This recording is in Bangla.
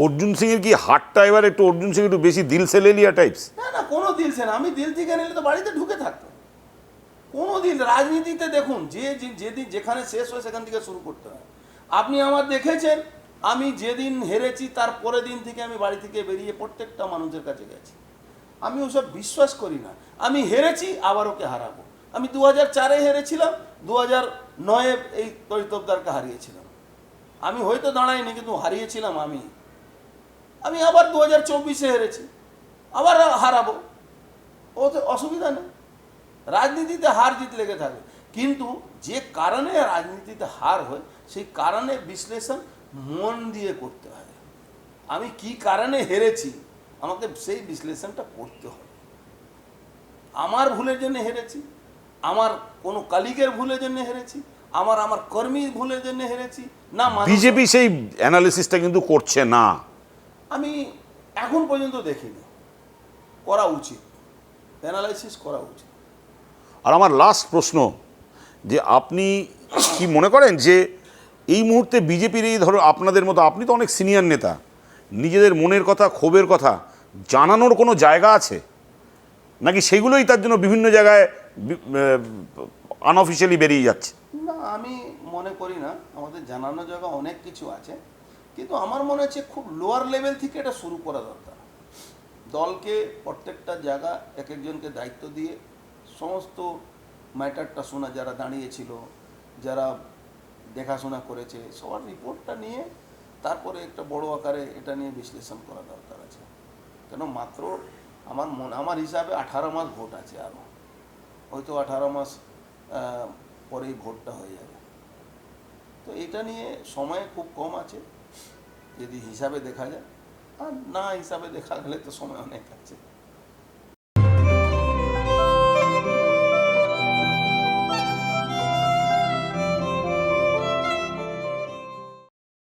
অর্জুন সিং এর কি হাটটা এবার একটু অর্জুন সিং একটু বেশি দিল সেলেলিয়া টাইপস না না, কোনো দিল সে না। আমি দিল থেকে নিলে তো বাড়িতে ঢুকে থাকতাম কোনো দিন রাজনীতিতে দেখুন, যে- যেদিন যেখানে শেষ হয় সেখান থেকে শুরু করতে হয়। আপনি আমার দেখেছেন, আমি যেদিন হেরেছি, তার পরের দিন থেকে আমি বাড়ি থেকে বেরিয়ে প্রত্যেকটা মানুষের কাছে গেছি। আমি ওসব বিশ্বাস করি না। আমি হেরেছি, আবার ওকে হারাবো। আমি দু হাজার চারে হেরেছিলাম দু হাজার নয়ে এই তরিতবদারকে হারিয়েছিলাম। আমি হয়তো দাঁড়াইনি, কিন্তু হারিয়েছিলাম আমি। আমি আবার দু হাজার চব্বিশে হেরেছি, আবার হারাবো। ও তো অসুবিধা নেই। রাজনীতিতে হার জিত লেগে থাকে কিন্তু যে কারণে রাজনীতিতে হার হয়, সেই কারণে বিশ্লেষণ মন দিয়ে করতে হয়। আমি কি কারণে হেরেছি, আমাকে সেই বিশ্লেষণটা করতে হবে। আমার ভুলের জন্য হেরেছি, আমার কোনো কালিগের ভুলের জন্য হেরেছি, আমার আমার কর্মীর ভুলের জন্য হেরেছি, না বিজেপি সেই অ্যানালিসিসটা কিন্তু করছে না। আমি এখন পর্যন্ত দেখিনি। করা উচিত। অ্যানালাইসিস করা উচিত। আর আমার লাস্ট প্রশ্ন যে আপনি কি মনে করেন যে এই মুহূর্তে বিজেপির এই ধরো আপনাদের মতো আপনি তো অনেক সিনিয়র নেতা নিজেদের মনের কথা ক্ষোভের কথা জানানোর কোনো জায়গা আছে? নাকি সেগুলোই তার জন্য বিভিন্ন জায়গায় আনঅফিসিয়ালি বেরিয়ে যাচ্ছে? না আমি মনে করি না। আমাদের জানানোর জায়গা অনেক কিছু আছে। কিন্তু আমার মনে হচ্ছে খুব লোয়ার লেভেল থেকে এটা শুরু করা দরকার। দলকে প্রত্যেকটা জায়গা এক একজনকে দায়িত্ব দিয়ে সমস্ত ম্যাটারটা শোনা, যারা দাঁড়িয়েছিল, যারা দেখাশোনা করেছে, সবার রিপোর্টটা নিয়ে তারপরে একটা বড় আকারে এটা নিয়ে বিশ্লেষণ করা দরকার আছে। কেন মাত্র আমার মন, আমার হিসাবে আঠারো মাস ভোট আছে আরও হয়তো আঠারো মাস পরেই ভোটটা হয়ে যাবে। তো এটা নিয়ে সময় খুব কম আছে। যদি হিসাবে দেখা যায় আর না হিসাবে দেখা গেলে তো সময় অনেক আছে